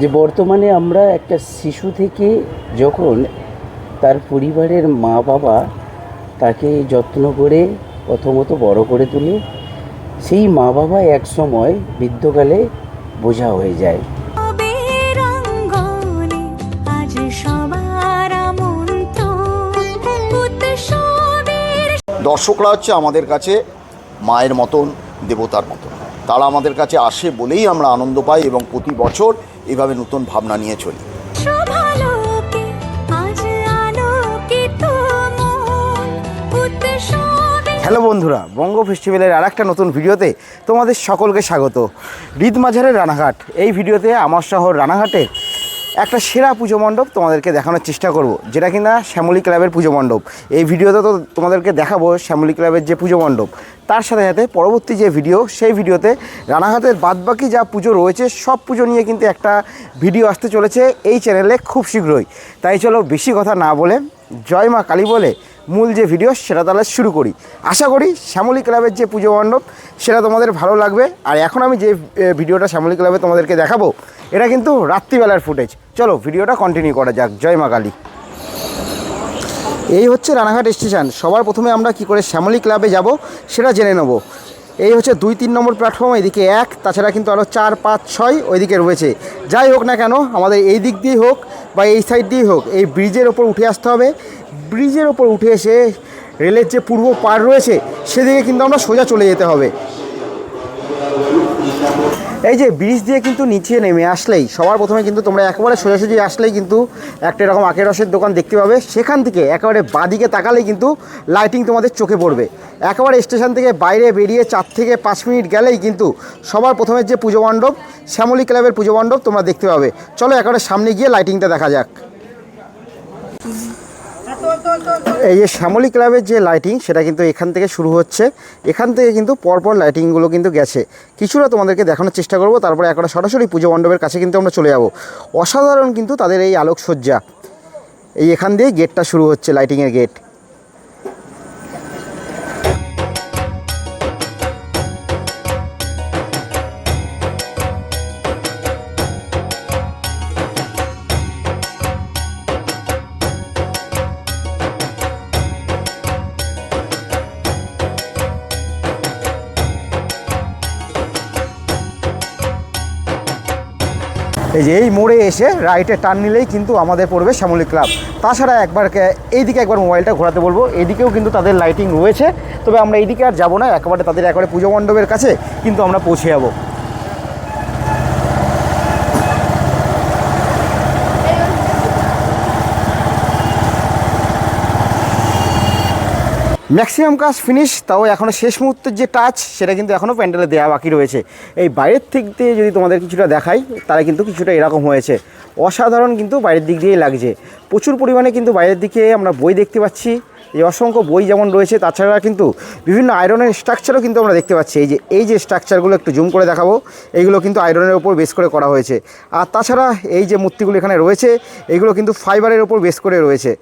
যে বর্তমানে আমরা একটা শিশু থেকে যখন তার পরিবারের মা বাবা তাকে যত্ন করে প্রথমত বড় করে তোলে সেই মা বাবা এক সময় বৃদ্ধকালে বোঝা হয়ে যায়। দর্শকরা হচ্ছে আমাদের কাছে মায়ের মতন দেবতার মতন। তারা আমাদের কাছে আসে বলেই আমরা আনন্দ পাই এবং প্রতি বছর এভাবে নতুন ভাবনা নিয়ে চলি। হ্যালো বন্ধুরা বঙ্গ ফেস্টিভ্যালের আর একটা নতুন ভিডিওতে তোমাদের সকলকে স্বাগত। রিদ মাঝারের রানাঘাট এই ভিডিওতে আমার শহর রানাঘাটের একটা সেরা পুজো মণ্ডপ তোমাদেরকে দেখানোর চেষ্টা করব, যেটা কিনা শ্যামলী ক্লাবের পুজো মণ্ডপ। এই ভিডিওতে তো তোমাদেরকে দেখাবো শ্যামলী ক্লাবের যে পুজো মণ্ডপ। তার সাথে সাথে পরবর্তী যে ভিডিও, সেই ভিডিওতে রানাঘাটের বাদবাকি যা পুজো রয়েছে, সব পুজো নিয়ে কিন্তু একটা ভিডিও আসতে চলেছে এই চ্যানেলে খুব শীঘ্রই। তাই চলো বেশি কথা না বলে জয় মা কালী বলে মূল যে ভিডিও সেটা তাহলে শুরু করি। আশা করি শ্যামলী ক্লাবের যে পুজো মণ্ডপ, সেটা তোমাদের ভালো লাগবে। আর এখন আমি যে ভিডিওটা শ্যামলী ক্লাবে তোমাদেরকে দেখাবো, এটা কিন্তু রাত্রিবেলার ফুটেজ চলো ভিডিওটা কন্টিনিউ করা যাক। জয় মা কালী। এই হচ্ছে রানাঘাট স্টেশন সবার প্রথমে আমরা কি করে শ্যামলী ক্লাবে যাব, সেটা জেনে নেব। এই হচ্ছে দুই তিন নম্বর প্ল্যাটফর্ম এদিকে এক, তাছাড়া কিন্তু আরও চার, পাঁচ, ছয় ওইদিকে রয়েছে। যাই হোক না কেন, আমাদের এই দিক দিয়েই হোক বা এই সাইড দিয়েই হোক, এই ব্রিজের ওপর উঠে আসতে হবে। ব্রিজের ওপর উঠে এসে রেলের যে পূর্ব পার রয়েছে, সেদিকে কিন্তু আমরা সোজা চলে যেতে হবে। এই যে ব্রিজ দিয়ে কিন্তু নিচে নেমে আসলেই, সবার প্রথমে কিন্তু তোমরা একেবারে সোজাসুজি আসলেই কিন্তু একটা এরকম আখের রসের দোকান দেখতে পাবে। সেখান থেকে একেবারে বাদিকে তাকালেই কিন্তু লাইটিং তোমাদের চোখে পড়বে। একেবারে স্টেশন থেকে বাইরে বেরিয়ে চার থেকে পাঁচ মিনিট গেলেই কিন্তু সবার প্রথমে যে পুজো মণ্ডপ, শ্যামলী ক্লাবের পুজো মণ্ডপ তোমরা দেখতে পাবে। চলো একেবারে সামনে গিয়ে লাইটিংটা দেখা যাক। এই যে শ্যামলী ক্লাবের যে লাইটিং সেটা কিন্তু এখান থেকে শুরু হচ্ছে। এখান থেকে কিন্তু পরপর লাইটিংগুলো কিন্তু গেছে। কিছুটা তোমাদেরকে দেখানোর চেষ্টা করব, তারপরে একটা সরাসরি পুজো মণ্ডপের কাছে কিন্তু আমরা চলে যাব। অসাধারণ কিন্তু তাদের এই আলোকসজ্জা। এই এখান দিয়ে গেটটা শুরু হচ্ছে লাইটিংয়ের গেট এই যে, এই মোড়ে এসে রাইটে টার্ন নিলেই কিন্তু আমাদের পড়বে শ্যামলী ক্লাব তাছাড়া একবার এইদিকে একবার মোবাইলটা ঘোরাতে বলব। এদিকেও কিন্তু তাদের লাইটিং রয়েছে। তবে আমরা এইদিকে আর যাব না, একেবারে তাদের একবারে পুজো মণ্ডপের কাছে কিন্তু আমরা পৌঁছে যাব। ম্যাক্সিমাম কাজ ফিনিশ তাও এখনও শেষ মুহূর্তের যে টাচ সেটা কিন্তু এখনও প্যান্ডেলে দেওয়া বাকি রয়েছে। এই বাইরের দিক দিয়ে যদি তোমাদের কিছুটা দেখাই তারা কিন্তু কিছুটা এরকম হয়েছে। অসাধারণ কিন্তু বাইরের দিক দিয়েই লাগছে। প্রচুর পরিমাণে কিন্তু বাইরের দিকে আমরা বই দেখতে পাচ্ছি। এই অসংখ্য বই যেমন রয়েছে, তাছাড়া কিন্তু বিভিন্ন আয়রনের স্ট্রাকচারও কিন্তু আমরা দেখতে পাচ্ছি। এই যে এই যে স্ট্রাকচারগুলো একটু জুম করে দেখাবো, এইগুলো কিন্তু আয়রনের ওপর বেস করে করা হয়েছে। আর তাছাড়া এই যে মূর্তিগুলো এখানে রয়েছে এইগুলো কিন্তু ফাইবারের ওপর বেস করে রয়েছে।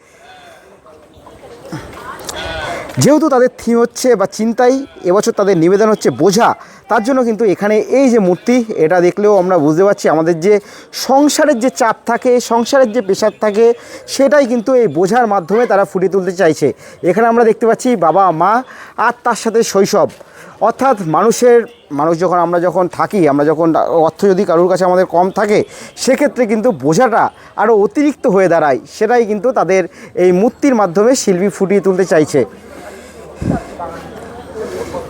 যেহেতু তাদের থিম হচ্ছে বা চিন্তাই এবছর তাদের নিবেদন হচ্ছে বোঝা, তার জন্য কিন্তু এখানে এই যে মূর্তি, এটা দেখলেও আমরা বুঝতে পারছি আমাদের যে সংসারের যে চাপ থাকে, সংসারের যে প্রেশার থাকে, সেটাই কিন্তু এই বোঝার মাধ্যমে তারা ফুটিয়ে তুলতে চাইছে। এখানে আমরা দেখতে পাচ্ছি বাবা, মা আর তার সাথে শৈশব। অর্থাৎ মানুষের, মানুষ যখন আমরা যখন থাকি, আমরা যখন অর্থ যদি কারোর কাছে আমাদের কম থাকে, সেক্ষেত্রে কিন্তু বোঝাটা আরও অতিরিক্ত হয়ে দাঁড়ায়। সেটাই কিন্তু তাদের এই মূর্তির মাধ্যমে শিল্পী ফুটিয়ে তুলতে চাইছে।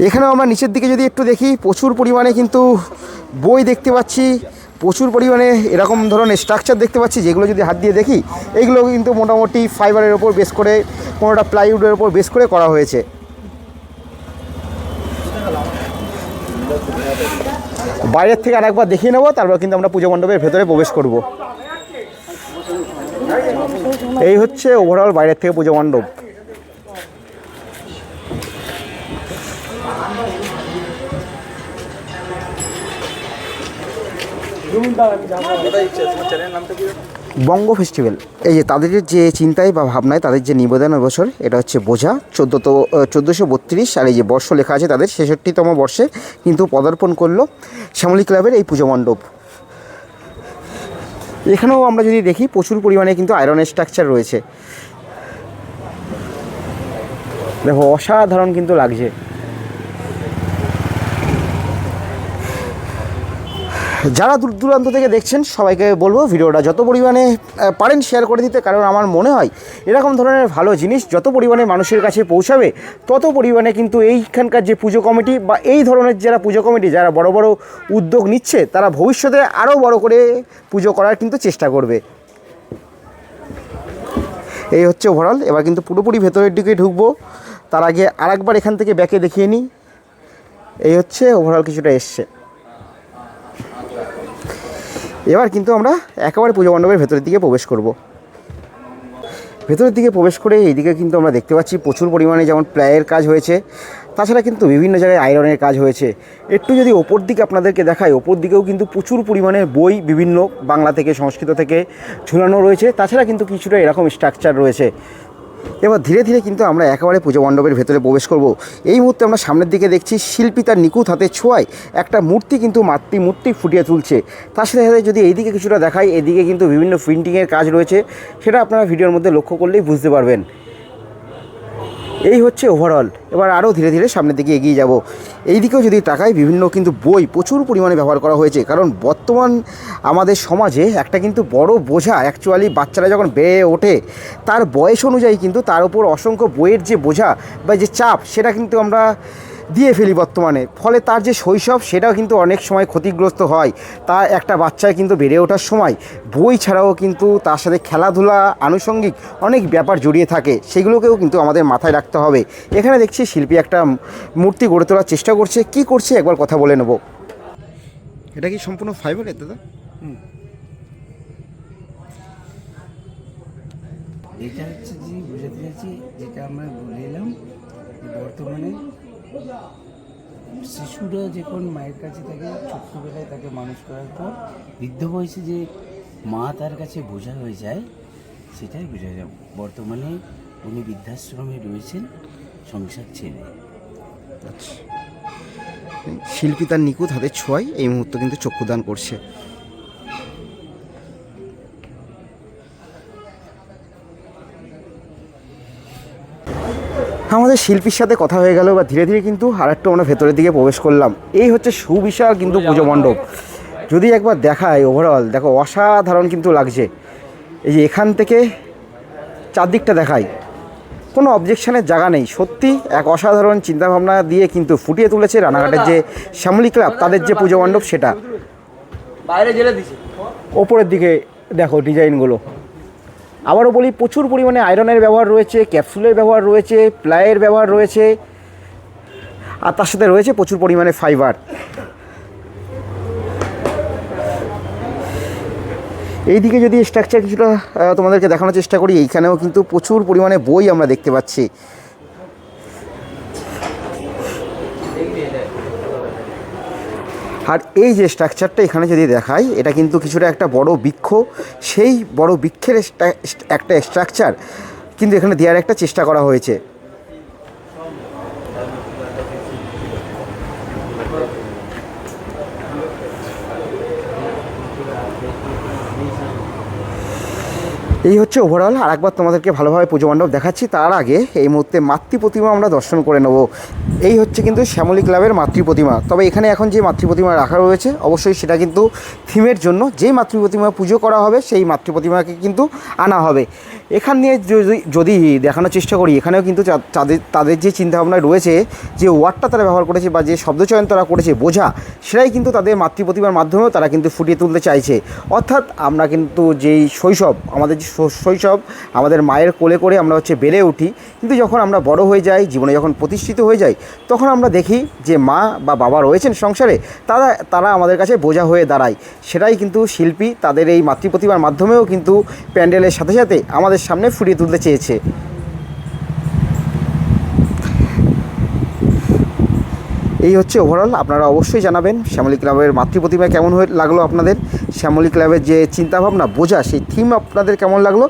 এখানেও আমরা নিচের দিকে যদি একটু দেখি, প্রচুর পরিমাণে কিন্তু বই দেখতে পাচ্ছি, প্রচুর পরিমাণে এরকম ধরনের স্ট্রাকচার দেখতে পাচ্ছি, যেগুলো যদি হাত দিয়ে দেখি এইগুলো কিন্তু মোটামুটি ফাইবারের ওপর বেস করে, কোনোটা প্লাইউডের ওপর বেস করে করা হয়েছে। বাইরের থেকে আরেকবার দেখিয়ে নেব, তারপর কিন্তু আমরা পুজো মণ্ডপের ভেতরে প্রবেশ করব। এই হচ্ছে ওভারঅল বাইরের থেকে পুজো মণ্ডপ। বঙ্গ ফেস্টিভ্যাল। এই যে তাদের যে চিন্তায় বা ভাবনায় তাদের যে নিবেদন বছর, এটা হচ্ছে বোঝা। চোদ্দোতো চোদ্দোশো বত্রিশ, আর এই যে বর্ষ লেখা আছে তাদের, ছেষট্টিতম বর্ষে কিন্তু পদার্পণ করল শ্যামলী ক্লাবের এই পুজো মণ্ডপ। এখানেও আমরা যদি দেখি, প্রচুর পরিমাণে কিন্তু আয়রনের স্ট্রাকচার রয়েছে। দেখো, অসাধারণ কিন্তু লাগছে। যারা দূর দূরান্ত থেকে দেখছেন, সবাইকে বলব ভিডিওটা যত পরিমাণে পারেন শেয়ার করে দিতে, কারণ আমার মনে হয় এরকম ধরনের ভালো জিনিস যত পরিমাণে মানুষের কাছে পৌঁছাবে, তত পরিমাণে কিন্তু এইখানকার যে পুজো কমিটি বা এই ধরনের যারা পুজো কমিটি, যারা বড় বড় উদ্যোগ নিচ্ছে, তারা ভবিষ্যতে আরও বড় করে পুজো করার কিন্তু চেষ্টা করবে। এই হচ্ছে ওভারঅল এবার কিন্তু পুরোপুরি ভেতরের দিকে ঢুকবো। তার আগে আরেকবার এখান থেকে ব্যাকে দেখিয়ে নিই। এই হচ্ছে ওভারঅল কিছুটা এসছে। এবার কিন্তু আমরা একেবারে পুজো মণ্ডপের ভেতরের দিকে প্রবেশ করব। ভেতরের দিকে প্রবেশ করে এইদিকে কিন্তু আমরা দেখতে পাচ্ছি প্রচুর পরিমাণে যেমন প্লায়ের কাজ হয়েছে, তাছাড়া কিন্তু বিভিন্ন জায়গায় আয়রনের কাজ হয়েছে। একটু যদি ওপর দিকে আপনাদেরকে দেখাই, ওপর দিকেও কিন্তু প্রচুর পরিমাণে বই বিভিন্ন বাংলা থেকে, সংস্কৃত থেকে ঝুলানো রয়েছে। তাছাড়া কিন্তু কিছুটা এরকম স্ট্রাকচার রয়েছে। এবার ধীরে ধীরে কিন্তু আমরা একেবারে পুজো মণ্ডপের ভেতরে প্রবেশ করব। এই মুহূর্তে আমরা সামনের দিকে দেখছি শিল্পী তার নিখুঁত হাতে ছোঁয়ায় একটা মূর্তি কিন্তু মাতৃ মূর্তি ফুটিয়ে তুলছে। তার সাথে সাথে যদি এইদিকে কিছুটা দেখায় এদিকে কিন্তু বিভিন্ন প্রিন্টিংয়ের কাজ রয়েছে, সেটা আপনারা ভিডিওর মধ্যে লক্ষ্য করলেই বুঝতে পারবেন। এই হচ্ছে ওভারঅল এবার আরও ধীরে ধীরে সামনের দিকে এগিয়ে যাব। এই দিকেও যদি টাকায় বিভিন্ন কিন্তু বই প্রচুর পরিমাণে ব্যবহার করা হয়েছে। কারণ বর্তমান আমাদের সমাজে একটা কিন্তু বড় বোঝা অ্যাকচুয়ালি বাচ্চারা যখন বেড়ে ওঠে, তার বয়স অনুযায়ী কিন্তু তার উপর অসংখ্য বইয়ের যে বোঝা বা যে চাপ, সেটা কিন্তু আমরা দিয়ে ফেলি বর্তমানে। ফলে তার যে শৈশব সেটাও কিন্তু অনেক সময় ক্ষতিগ্রস্ত হয়। তা একটা বাচ্চায় কিন্তু বেড়ে ওঠার সময় বই ছাড়াও কিন্তু তার সাথে খেলাধুলা আনুষঙ্গিক অনেক ব্যাপার জড়িয়ে থাকে। সেগুলোকেও কিন্তু আমাদের মাথায় রাখতে হবে। এখানে দেখছি শিল্পী একটা মূর্তি গড়ে তোলার চেষ্টা করছে। কি করছে? একবার কথা বলে নেব। এটা কি সম্পূর্ণ ফাইবারের দাদা? এটা হচ্ছে যে বোঝাতে চাইছি যেটা আমরা বলে এলাম বর্তমানে শিশুরা যখন মায়ের কাছে থাকে, ছোট্টবেলায় তাকে মানুষ করার পর বৃদ্ধ বয়সে যে মা তার কাছে বোঝা হয়ে যায়, সেটাই বোঝা যায়। বর্তমানে উনি বৃদ্ধাশ্রমে রয়েছেন, সংসার ছেড়ে। শিল্পী তার নিখুঁত হাতে ছোঁয়ায়, এই মুহূর্তে কিন্তু চক্ষুদান করছে। আমাদের শিল্পীর সাথে কথা হয়ে গেল বা ধীরে ধীরে কিন্তু আর একটু আমরা ভেতরের দিকে প্রবেশ করলাম। এই হচ্ছে সুবিশাল কিন্তু পুজো মণ্ডপ। যদি একবার দেখায় ওভারঅল দেখো অসাধারণ কিন্তু লাগছে। এই যে এখান থেকে চারদিকটা দেখায় কোনো অবজেকশনের জায়গা নেই। সত্যি এক অসাধারণ চিন্তাভাবনা দিয়ে কিন্তু ফুটিয়ে তুলেছে রানাঘাটের যে শ্যামলী ক্লাব তাদের যে পুজো মণ্ডপ সেটা। বাইরে জেলে দিছে। ওপরের দিকে দেখো ডিজাইনগুলো আবারও বলি, প্রচুর পরিমাণে আয়রনের ব্যবহার রয়েছে, ক্যাপসুলের ব্যবহার রয়েছে প্লায়ের ব্যবহার রয়েছে, আর তার সাথে রয়েছে প্রচুর পরিমাণে ফাইবার। এই দিকে যদি স্ট্রাকচার কিছুটা তোমাদেরকে দেখানোর চেষ্টা করি, এইখানেও কিন্তু প্রচুর পরিমাণে বই আমরা দেখতে পাচ্ছি। আর এই যে স্ট্রাকচারটা এখানে যদি দেখাই, এটা কিন্তু কিছুটা একটা বড় বৃক্ষ। সেই বড় বৃক্ষের একটা স্ট্রাকচার কিন্তু এখানে দেওয়ার একটা চেষ্টা করা হয়েছে। এই হচ্ছে ওভারঅল আর একবার তোমাদেরকে ভালোভাবে পুজো মণ্ডপ দেখাচ্ছি। তার আগে এই মুহূর্তে মাতৃ প্রতিমা আমরা দর্শন করে নেব। এই হচ্ছে কিন্তু শ্যামলী ক্লাবের মাতৃ প্রতিমা। তবে এখানে এখন যে মাতৃ প্রতিমা রাখা রয়েছে, অবশ্যই সেটা কিন্তু থিমের জন্য যেই মাতৃ প্রতিমা পুজো করা হবে, সেই মাতৃ প্রতিমাকে কিন্তু আনা হবে। এখান নিয়ে যদি দেখানোর চেষ্টা করি, এখানেও কিন্তু তাদের তাদের যে চিন্তাভাবনা রয়েছে, যে ওয়ার্ডটা তারা ব্যবহার করেছে বা যে শব্দচয়ন তারা করেছে বোঝা, সেটাই কিন্তু তাদের মাতৃ প্রতিমার মাধ্যমেও তারা কিন্তু ফুটিয়ে তুলতে চাইছে। অর্থাৎ আমরা কিন্তু যেই শৈশব, আমাদের যে শৈশব আমাদের মায়ের কোলে করে আমরা হচ্ছে বেড়ে উঠি। কিন্তু যখন আমরা বড় হয়ে যাই, জীবনে যখন প্রতিষ্ঠিত হয়ে যাই, তখন আমরা দেখি যে মা বা বাবা রয়েছেন সংসারে, তারা তারা আমাদের কাছে বোঝা হয়ে দাঁড়ায়। সেটাই কিন্তু শিল্পী তাদের এই মাতৃপ্রতিমার মাধ্যমেও কিন্তু প্যান্ডেলের সাথে সাথে আমাদের সামনে ফুটিয়ে তুলতে চেয়েছে। এই হচ্ছে ওভারঅল আপনারা অবশ্যই জানাবেন শ্যামলী ক্লাবের মাতৃ প্রতিমা কেমন হয়ে লাগল আপনাদের। শ্যামলী ক্লাবের যে চিন্তাভাবনা, বোঝা, সেই থিম আপনাদের কেমন লাগল,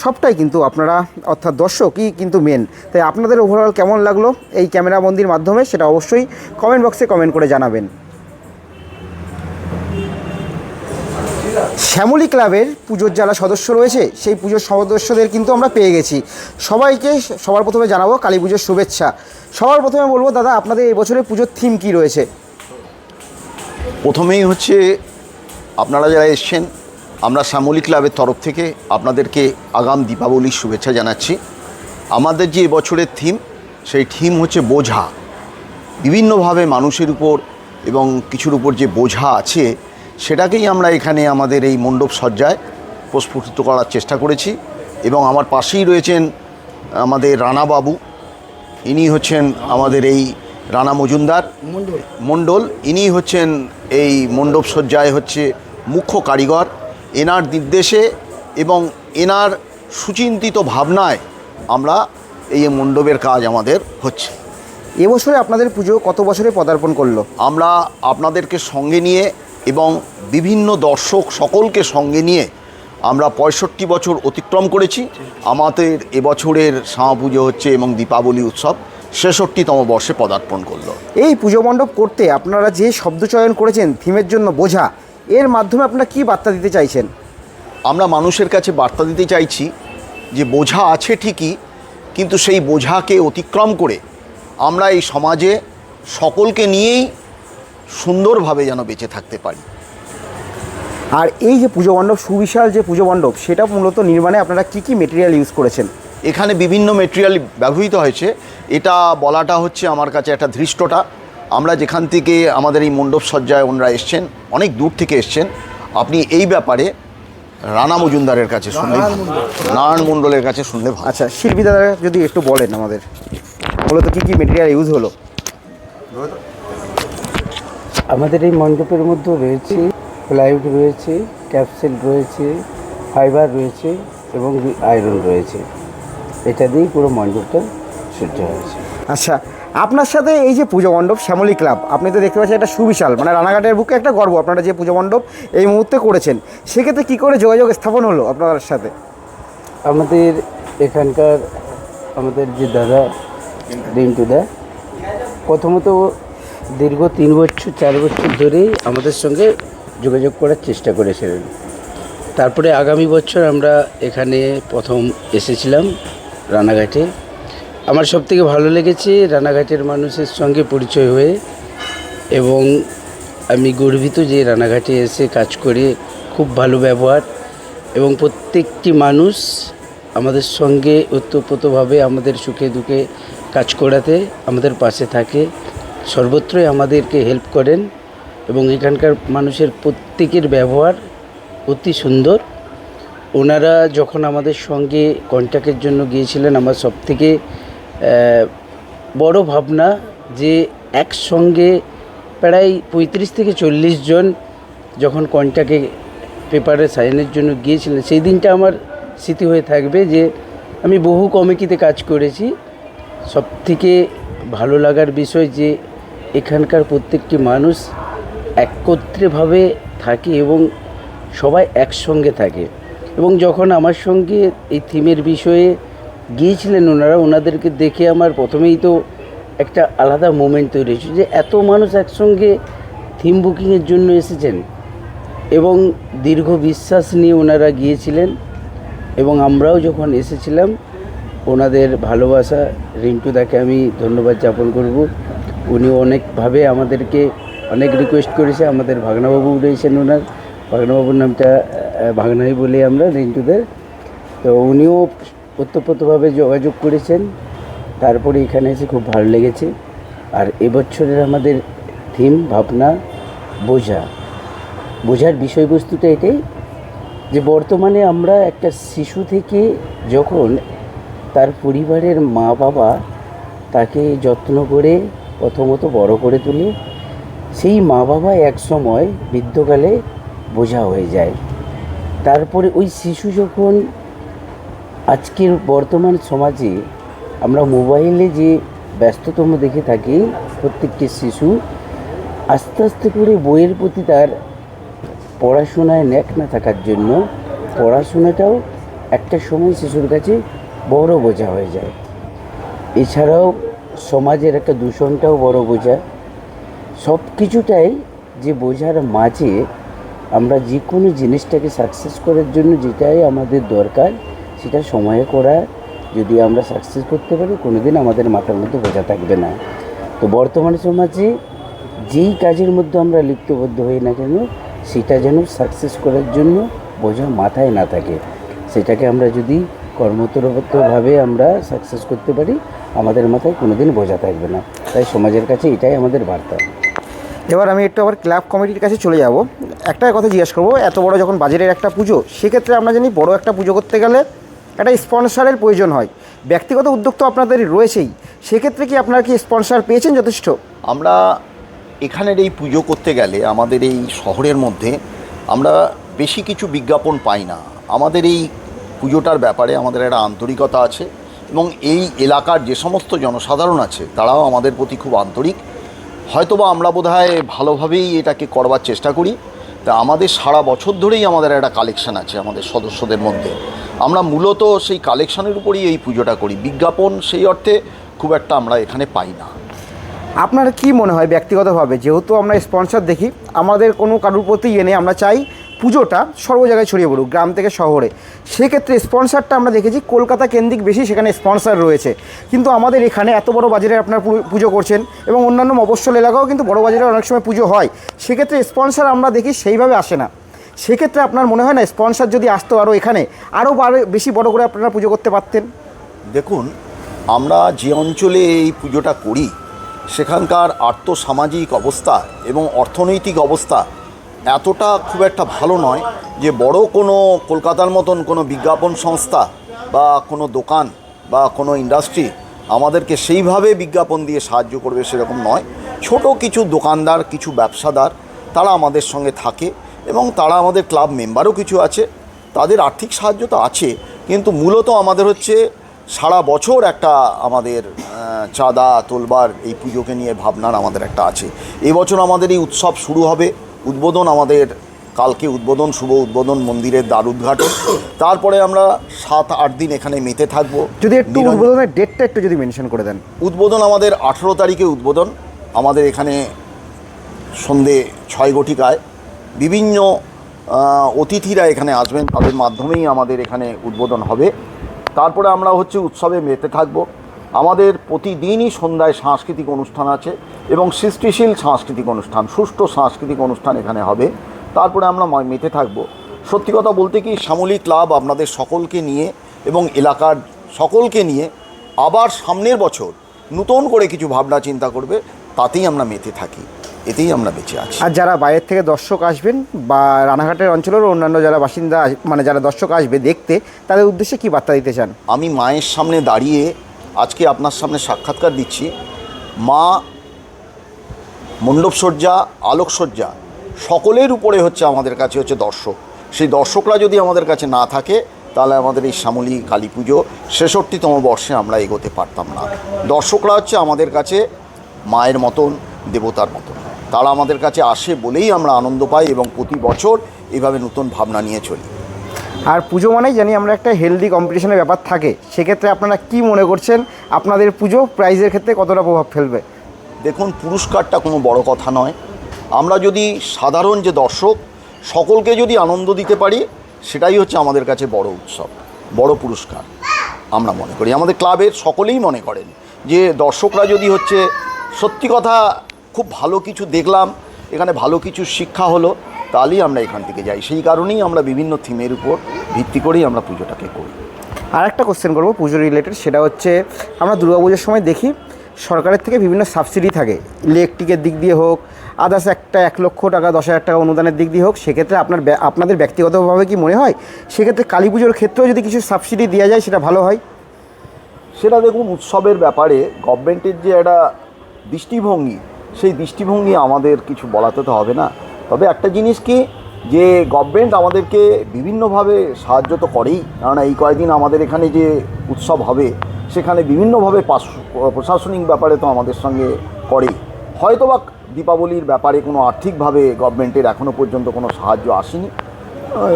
সবটাই কিন্তু আপনারা, অর্থাৎ দর্শকই কিন্তু মেন তাই আপনাদের ওভারঅল কেমন লাগল এই ক্যামেরা বন্দির মাধ্যমে, সেটা অবশ্যই কমেন্ট বক্সে কমেন্ট করে জানাবেন। শ্যামলী ক্লাবের পুজোর যারা সদস্য রয়েছে, সেই পুজোর সদস্যদের কিন্তু আমরা পেয়ে গেছি। সবাইকে সবার প্রথমে জানাব কালী পুজোর শুভেচ্ছা। সবার প্রথমে বলব, দাদা, আপনাদের এবছরের পুজোর থিম কি রয়েছে? প্রথমেই হচ্ছে, আপনারা যারা এসছেন, আমরা শ্যামলী ক্লাবের তরফ থেকে আপনাদেরকে আগাম দীপাবলির শুভেচ্ছা জানাচ্ছি। আমাদের যে এবছরের থিম সেই থিম হচ্ছে বোঝা। বিভিন্নভাবে মানুষের উপর এবং কিছুর উপর যে বোঝা আছে সেটাকেই আমরা এখানে আমাদের এই মণ্ডপ সজ্জায় প্রস্ফুটিত করার চেষ্টা করেছি এবং আমার পাশেই রয়েছেন আমাদের রানাবাবু। ইনি হচ্ছেন আমাদের এই রানা মজুমদার। মণ্ডল। ইনি হচ্ছেন এই মণ্ডপ সজ্জায় হচ্ছে মুখ্য কারিগর। এনার নির্দেশে এবং এনার সুচিন্তিত ভাবনায় আমরা এই মণ্ডপের কাজ আমাদের হচ্ছে। এবছরে আপনাদের পুজো কত বছরে পদার্পণ করল? আমরা আপনাদেরকে সঙ্গে নিয়ে এবং বিভিন্ন দর্শক সকলকে সঙ্গে নিয়ে আমরা পঁয়ষট্টি বছর অতিক্রম করেছি। আমাদের এবছরের শ্যামা পুজো হচ্ছে এবং দীপাবলি উৎসব ছেষট্টিতম বর্ষে পদার্পণ করল। এই পুজো মণ্ডপ করতে আপনারা যে শব্দ চয়ন করেছেন থিমের জন্য বোঝা এর মাধ্যমে আপনারা কি বার্তা দিতে চাইছেন? আমরা মানুষের কাছে বার্তা দিতে চাইছি যে বোঝা আছে ঠিকই কিন্তু সেই বোঝাকে অতিক্রম করে আমরা এই সমাজে সকলকে নিয়েই সুন্দরভাবে যেন বেঁচে থাকতে পারি। আর এই যে পুজো মণ্ডপ সুবিশাল যে পুজো মণ্ডপ সেটা মূলত নির্মাণে আপনারা কি কি মেটেরিয়াল ইউজ করেছেন? এখানে বিভিন্ন মেটেরিয়াল ব্যবহৃত হয়েছে। এটা বলাটা হচ্ছে আমার কাছে একটা ধৃষ্টটা আমরা যেখান থেকে আমাদের এই মণ্ডপ সজ্জায় ওনারা এসছেন অনেক দূর থেকে এসছেন আপনি এই ব্যাপারে রানা মজুমদারের কাছে শুনলে। নারায়ণ মণ্ডলের কাছে শুনলে আচ্ছা শিল্পী দাদা যদি একটু বলেন আমাদের মূলত কী কী মেটেরিয়াল ইউজ হলো? আমাদের এই মণ্ডপের মধ্যে রয়েছে প্লাইউড রয়েছে ক্যাপসেল রয়েছে ফাইবার রয়েছে এবং আয়রন রয়েছে। এটা দিয়েই পুরো মণ্ডপটা সজ্জা হয়েছে। আচ্ছা আপনার সাথে এই যে পুজো মণ্ডপ শ্যামলী ক্লাব আপনি তো দেখতে পাচ্ছেন একটা সুবিশাল মানে রানাঘাটের বুকে একটা গর্ব আপনারা যে পুজো মণ্ডপ এই মুহূর্তে করেছেন সেক্ষেত্রে কী করে যোগাযোগ স্থাপন হলো আপনার সাথে? আমাদের এখানকার আমাদের যে দাদা রিন্টু দা প্রথমত দীর্ঘ তিন বছর, চার বছর ধরেই আমাদের সঙ্গে যোগাযোগ করার চেষ্টা করেছিলেন তারপরে আগামী বছর আমরা এখানে প্রথম এসেছিলাম রানাঘাটে। আমার সবথেকে ভালো লেগেছে রানাঘাটের মানুষের সঙ্গে পরিচয় হয়ে এবং আমি গর্বিত যে রানাঘাটে এসে কাজ করে খুব ভালো ব্যবহার এবং প্রত্যেকটি মানুষ আমাদের সঙ্গে ওতপ্রোতভাবে আমাদের সুখে দুঃখে কাজ করাতে আমাদের পাশে থাকে। সর্বত্রই আমাদেরকে হেল্প করেন এবং এখানকার মানুষের প্রত্যেকের ব্যবহার অতি সুন্দর। ওনারা যখন আমাদের সঙ্গে কন্ট্যাক্টের জন্য গিয়েছিলেন, আমার সব থেকে বড় ভাবনা যে একসঙ্গে প্রায় পঁয়ত্রিশ থেকে চল্লিশ জন যখন কন্ট্যাক্টে পেপারে সাইনের জন্য গিয়েছিলেন, সেই দিনটা আমার স্মৃতি হয়ে থাকবে যে আমি বহু কমিটিতে কাজ করেছি। সব থেকে ভালো লাগার বিষয় যে এখানকার প্রত্যেকটি মানুষ একত্রেভাবে থাকে এবং সবাই একসঙ্গে থাকে। এবং যখন আমার সঙ্গে এই থিমের বিষয়ে গিয়েছিলেন ওনারা, ওনাদেরকে দেখে আমার প্রথমেই তো একটা আলাদা মোমেন্ট তৈরি হয়েছে যে এত মানুষ একসঙ্গে থিম বুকিংয়ের জন্য এসেছেন এবং দীর্ঘ বিশ্বাস নিয়ে ওনারা গিয়েছিলেন এবং আমরাও যখন এসেছিলাম, ওনাদের ভালোবাসা রিন্টুদাকে আমি ধন্যবাদ জ্ঞাপন করব। উনি অনেকভাবে আমাদেরকে অনেক রিকোয়েস্ট করেছে। আমাদের ভাগনাবাবু রয়েছেন ওনার। ভাগনাবাবুর নামটা ভাগনাই বলি আমরা, রিন্টুদের। তো উনিও ওতপ্রোতভাবে যোগাযোগ করেছেন। তারপরে এখানে এসে খুব ভালো লেগেছে। আর এবছরের আমাদের থিম ভাবনা, বোঝা। বোঝার বিষয়বস্তুটা এটাই যে বর্তমানে আমরা একটা শিশু থেকে যখন তার পরিবারের মা বাবা তাকে যত্ন করে প্রথমত বড় করে তোলে। সেই মা বাবা এক সময় বৃদ্ধকালে বোঝা হয়ে যায়। তারপরে ওই শিশু যখন আজকের বর্তমান সমাজে আমরা মোবাইলে যে ব্যস্ততম দেখে থাকি প্রত্যেকটি শিশু, আস্তে আস্তে করে বইয়ের প্রতি তার পড়াশোনায় ন্যাক না থাকার জন্য পড়াশোনাটাও একটা সময় শিশুর কাছে বড় বোঝা হয়ে যায়। এছাড়াও সমাজের একটা দূষণটাও বড় বোঝা। সব কিছুটাই যে বোঝার মাঝে আমরা যে কোনো জিনিসটাকে সাকসেস করার জন্য যেটাই আমাদের দরকার, সেটা সময়ে করা, যদি আমরা সাকসেস করতে পারি কোনো দিন আমাদের মাথার মধ্যে বোঝা থাকবে না। তো বর্তমান সমাজে যেই কাজের মধ্যে আমরা লিপ্তবদ্ধ হই না কেন, সেটা যেন সাকসেস করার জন্য বোঝা মাথায় না থাকে। সেটাকে আমরা যদি কর্মতরভাবে আমরা সাকসেস করতে পারি আমাদের মাথায় কোনোদিন বোঝা থাকবে না। তাই সমাজের কাছে এটাই আমাদের বার্তা। এবার আমি একটু আবার ক্লাব কমিটির কাছে চলে যাব। একটা কথা জিজ্ঞেস করব এত বড় যখন বাজারের একটা পুজো সেক্ষেত্রে আমরা জানি বড় একটা পুজো করতে গেলে একটা স্পন্সরের প্রয়োজন হয়। ব্যক্তিগত উদ্যোগ তো আপনাদের রয়েছেই। সেক্ষেত্রে কি আপনারা কি স্পন্সর পেয়েছেন যথেষ্ট? আমরা এখানের এই পুজো করতে গেলে আমাদের এই শহরের মধ্যে আমরা বেশি কিছু বিজ্ঞাপন পাই না। আমাদের এই পুজোটার ব্যাপারে আমাদের একটা আন্তরিকতা আছে। এবং এই এলাকার যে সমস্ত জনসাধারণ আছে, তারাও আমাদের প্রতি খুব আন্তরিক। হয়তোবা আমরা বোধহয় ভালোভাবেই এটাকে করবার চেষ্টা করি। তা আমাদের সারা বছর ধরেই আমাদের একটা কালেকশান আছে আমাদের সদস্যদের মধ্যে। আমরা মূলত সেই কালেকশনের উপরই এই পুজোটা করি। বিজ্ঞাপন সেই অর্থে খুব একটা আমরা এখানে পাই না। আপনার কি মনে হয় ব্যক্তিগতভাবে? যেহেতু আমরা স্পন্সর দেখি, আমাদের কোনো কারুর প্রতি এনে আমরা চাই পুজোটা সর্ব জায়গায় ছড়িয়ে পড়ুক, গ্রাম থেকে শহরে। সেক্ষেত্রে স্পন্সরটা আমরা দেখেছি কলকাতা কেন্দ্রিক বেশি সেখানে স্পন্সর রয়েছে। কিন্তু আমাদের এখানে এত বড় বাজারে আপনার পুজো করছেন এবং অন্যান্য মফস্বল এলাকাও কিন্তু বড় বাজারে অনেক সময় পুজো হয়। সেক্ষেত্রে স্পন্সর আমরা দেখি সেইভাবে আসে না। সেক্ষেত্রে আপনার মনে হয় না স্পন্সর যদি আসতো আরও এখানে আরও বেশি বড় করে আপনারা পুজো করতে পারতেন? দেখুন, আমরা যে অঞ্চলে এই পুজোটা করি, সেখানকার আর্থসামাজিক অবস্থা এবং অর্থনৈতিক অবস্থা এতটা খুব একটা ভালো নয় যে বড় কোনো কলকাতার মতন কোনো বিজ্ঞাপন সংস্থা বা কোনো দোকান বা কোনো ইন্ডাস্ট্রি আমাদেরকে সেইভাবে বিজ্ঞাপন দিয়ে সাহায্য করবে সেরকম নয়। ছোট কিছু দোকানদার, কিছু ব্যবসাদার তারা আমাদের সঙ্গে থাকে এবং তারা আমাদের ক্লাব মেম্বারও কিছু আছে। তাদের আর্থিক সাহায্য তো আছে, কিন্তু মূলত আমাদের হচ্ছে সারা বছর একটা আমাদের চাঁদা তোলবার এই পুজোকে নিয়ে ভাবনার আমাদের একটা আছে। এবছর আমাদের এই উৎসব শুরু হবে। উদ্বোধন আমাদের কালকে উদ্বোধন শুভ উদ্বোধন মন্দিরের দ্বার উদ্ঘাটন। তারপরে আমরা সাত আট দিন এখানে মেতে থাকব। যদি একটু উদ্বোধনের ডেটটা একটু যদি মেনশন করে দেন। উদ্বোধন আমাদের আঠেরো তারিখে উদ্বোধন। আমাদের এখানে সন্ধে ছয় গটিকায়। বিভিন্ন অতিথিরা এখানে আসবেন। তাদের মাধ্যমেই আমাদের এখানে উদ্বোধন হবে। তারপরে আমরা হচ্ছে উৎসবে মেতে থাকব। আমাদের প্রতিদিনই সন্ধ্যায় সাংস্কৃতিক অনুষ্ঠান আছে এবং সৃষ্টিশীল সাংস্কৃতিক অনুষ্ঠান সুষ্ঠু সাংস্কৃতিক অনুষ্ঠান এখানে হবে। তারপরে আমরা মেতে থাকব। সত্যি কথা বলতে কি শ্যামলী ক্লাব আপনাদের সকলকে নিয়ে এবং এলাকার সকলকে নিয়ে আবার সামনের বছর নতুন করে কিছু ভাবনা চিন্তা করবে তাতেই আমরা মেতে থাকি এতেই আমরা বেঁচে আছি। আর যারা বাইরের থেকে দর্শক আসবেন বা রানাঘাটের অঞ্চলের অন্যান্য যারা বাসিন্দা মানে যারা দর্শক আসবে দেখতে তাদের উদ্দেশ্যে কি বার্তা দিতে চান? আমি মায়ের সামনে দাঁড়িয়ে আজকে আপনার সামনে সাক্ষাৎকার দিচ্ছি। মা মণ্ডপসজ্জা আলোকসজ্জা সকলের উপরে হচ্ছে আমাদের কাছে হচ্ছে দর্শক। সেই দর্শকরা যদি আমাদের কাছে না থাকে, তাহলে আমাদের এই শ্যামলী কালী পুজো ছেষট্টিতম বর্ষে আমরা এগোতে পারতাম না। দর্শকরা হচ্ছে আমাদের কাছে মায়ের মতন, দেবতার মতন। তারা আমাদের কাছে আসে বলেই আমরা আনন্দ পাই এবং প্রতি বছর এভাবে নতুন ভাবনা নিয়ে চলি। আর পুজো মানেই জানি আমরা একটা হেলদি কম্পিটিশনের ব্যাপার থাকে। সেক্ষেত্রে আপনারা কি মনে করছেন? আপনাদের পুজো প্রাইজের ক্ষেত্রে কতটা প্রভাব ফেলবে? দেখুন, পুরস্কারটা কোনো বড় কথা নয়। আমরা যদি সাধারণ যে দর্শক, সকলকে যদি আনন্দ দিতে পারি, সেটাই হচ্ছে আমাদের কাছে বড় উৎসব, বড় পুরস্কার, আমরা মনে করি। আমাদের ক্লাবের সকলেই মনে করেন যে দর্শকরা যদি হচ্ছে, সত্যি কথা, খুব ভালো কিছু দেখলাম, এখানে ভালো কিছু শিক্ষা হলো তাহলেই আমরা এখান থেকে যাই। সেই কারণেই আমরা বিভিন্ন থিমের উপর ভিত্তি করেই আমরা পুজোটাকে করি। আর একটা কোশ্চেন করব পুজো রিলেটেড সেটা হচ্ছে আমরা দুর্গাপুজোর সময় দেখি সরকারের থেকে বিভিন্ন সাবসিডি থাকে। ইলেকট্রিকের দিক দিয়ে হোক আদার্স একটা এক লক্ষ টাকা দশ হাজার টাকা অনুদানের দিক দিয়ে হোক সেক্ষেত্রে আপনার ব্যা- আপনাদের ব্যক্তিগতভাবে কি মনে হয়? সেক্ষেত্রে কালী পুজোর ক্ষেত্রেও যদি কিছু সাবসিডি দেওয়া যায় সেটা ভালো হয়? সেটা দেখুন উৎসবের ব্যাপারে গভর্নমেন্টের যে একটা দৃষ্টিভঙ্গি সেই দৃষ্টিভঙ্গি আমাদের কিছু বলাতে তো হবে না। তবে একটা জিনিস কি যে গভর্নমেন্ট আমাদেরকে বিভিন্নভাবে সাহায্য তো করেই। কেননা এই কয়েকদিন আমাদের এখানে যে উৎসব হবে সেখানে বিভিন্নভাবে পাশ- প্রশাসনিক ব্যাপারে তো আমাদের সঙ্গে করেই। হয়তোবা দীপাবলির ব্যাপারে কোনো আর্থিকভাবে গভর্নমেন্টের এখনও পর্যন্ত কোনো সাহায্য আসেনি।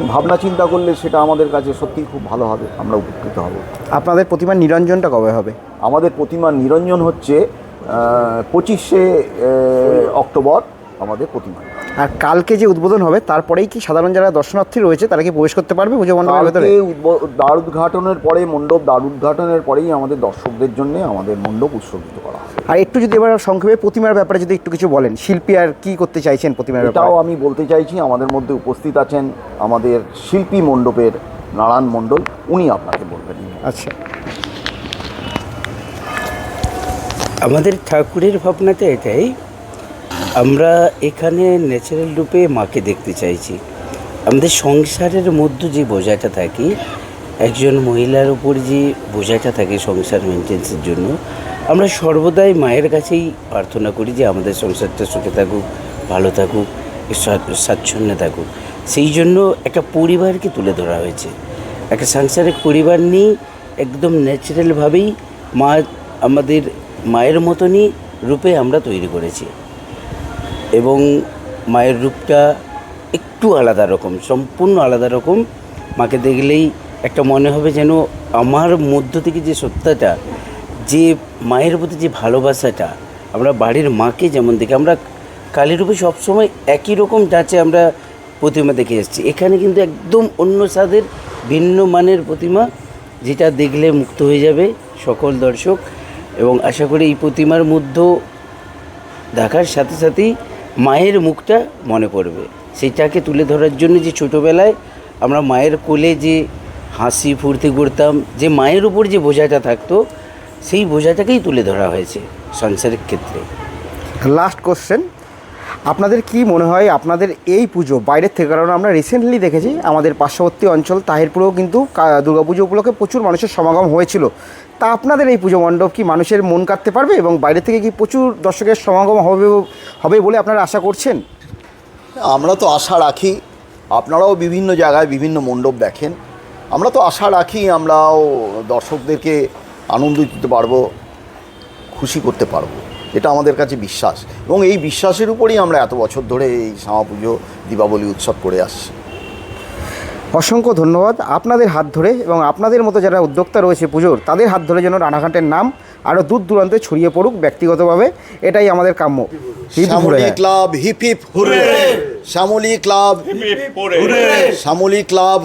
ভাবনা চিন্তা করলে সেটা আমাদের কাছে সত্যিই খুব ভালো হবে আমরা উপকৃত হব। আপনাদের প্রতিমার নিরঞ্জনটা কবে হবে? আমাদের প্রতিমার নিরঞ্জন হচ্ছে পঁচিশে অক্টোবর আমাদের প্রতিমা আর কালকে যে উদ্বোধন হবে তারপরেই কি সাধারণ যারা দর্শনার্থী রয়েছে তারা কি প্রবেশ করতে পারবে পুজো মণ্ডপের ভেতরে? দ্বার উদ্ঘাটনের পরে মণ্ডপ দ্বার উদ্ঘাটনের পরেই আমাদের দর্শকদের জন্য আমাদের মণ্ডপ উৎসর্গিত করা আর একটু যদি এবার সংক্ষেপে প্রতিমার ব্যাপারে যদি একটু কিছু বলেন শিল্পী আর কি করতে চাইছেন প্রতিমার ব্যাপারে? এটাও আমি বলতে চাইছি আমাদের মধ্যে উপস্থিত আছেন আমাদের শিল্পী মণ্ডপের নারায়ণ মণ্ডল উনি আপনাকে বলবেন। আচ্ছা। আমাদের ঠাকুরের ভাবনাটা এটাই আমরা এখানে ন্যাচারাল রূপে মাকে দেখতে চাইছি। আমাদের সংসারের মধ্যে যে বোঝাটা থাকে, একজন মহিলার উপর যে বোঝাটা থাকে সংসার মেনটেন্সের জন্য, আমরা সর্বদাই মায়ের কাছেই প্রার্থনা করি যে আমাদের সংসারটা সুখে থাকুক, ভালো থাকুক, স্বা- স্বাচ্ছন্দ্যে থাকুক। সেই জন্য একটা পরিবারকে তুলে ধরা হয়েছে। একটা সাংসারিক পরিবার নিয়ে একদম ন্যাচারালভাবেই মা, আমাদের মায়ের মতনই রূপে আমরা তৈরি করেছি। এবং মায়ের রূপটা একটু আলাদা রকম, সম্পূর্ণ আলাদা রকম। মাকে দেখলেই একটা মনে হবে যেন আমার মধ্য থেকে যে সত্যটা, যে মায়ের প্রতি যে ভালোবাসাটা, আমরা বাড়ির মাকে যেমন দেখি, আমরা কালী রূপে সবসময় একই রকম ঢাঁচে আমরা প্রতিমা দেখে এসেছি। এখানে কিন্তু একদম অন্য স্বাদের, ভিন্ন মানের প্রতিমা, যেটা দেখলে মুক্ত হয়ে যাবে সকল দর্শক। এবং আশা করি এই প্রতিমার মধ্যেও দেখার সাথে সাথেই মায়ের মুখটা মনে পড়বে। সেটাকে তুলে ধরার জন্য যে ছোটোবেলায় আমরা মায়ের কোলে যে হাসি, ফুর্তি করতাম, যে মায়ের উপর যে বোঝাটা থাকতো, সেই বোঝাটাকেই তুলে ধরা হয়েছে সংসারের ক্ষেত্রে। লাস্ট কোশ্চেন আপনাদের কি মনে হয় আপনাদের এই পুজো বাইরের থেকে? কারণ আমরা রিসেন্টলি দেখেছি আমাদের পার্শ্ববর্তী অঞ্চল, তাহিরপুরেও কিন্তু দুর্গাপুজো উপলক্ষে প্রচুর মানুষের সমাগম হয়েছিল। তা আপনাদের এই পুজো মণ্ডপ কি মানুষের মন কাটতে পারবে এবং বাইরে থেকে কি প্রচুর দর্শকের সমাগম হবে হবে বলে আপনারা আশা করছেন? আমরা তো আশা রাখি, আপনারাও বিভিন্ন জায়গায় বিভিন্ন মণ্ডপ দেখেন। আমরা তো আশা রাখি আমরাও দর্শকদেরকে আনন্দ দিতে পারব, খুশি করতে পারব। এটা আমাদের কাছে বিশ্বাস। এবং এই বিশ্বাসের উপরেই আমরা এত বছর ধরে এই শ্যামা পুজো দীপাবলি উৎসব করে আসছি। অসংখ্য ধন্যবাদ। আপনাদের হাত ধরে এবং আপনাদের মতো যারা উদ্যোক্তা রয়েছে পুজোর তাদের হাত ধরে যেন রানাঘাটের নাম আরও দূর দূরান্তে ছড়িয়ে পড়ুক ব্যক্তিগতভাবে। এটাই আমাদের কাম্য। Shyamali club hip hip hooray Shyamali club Shyamali club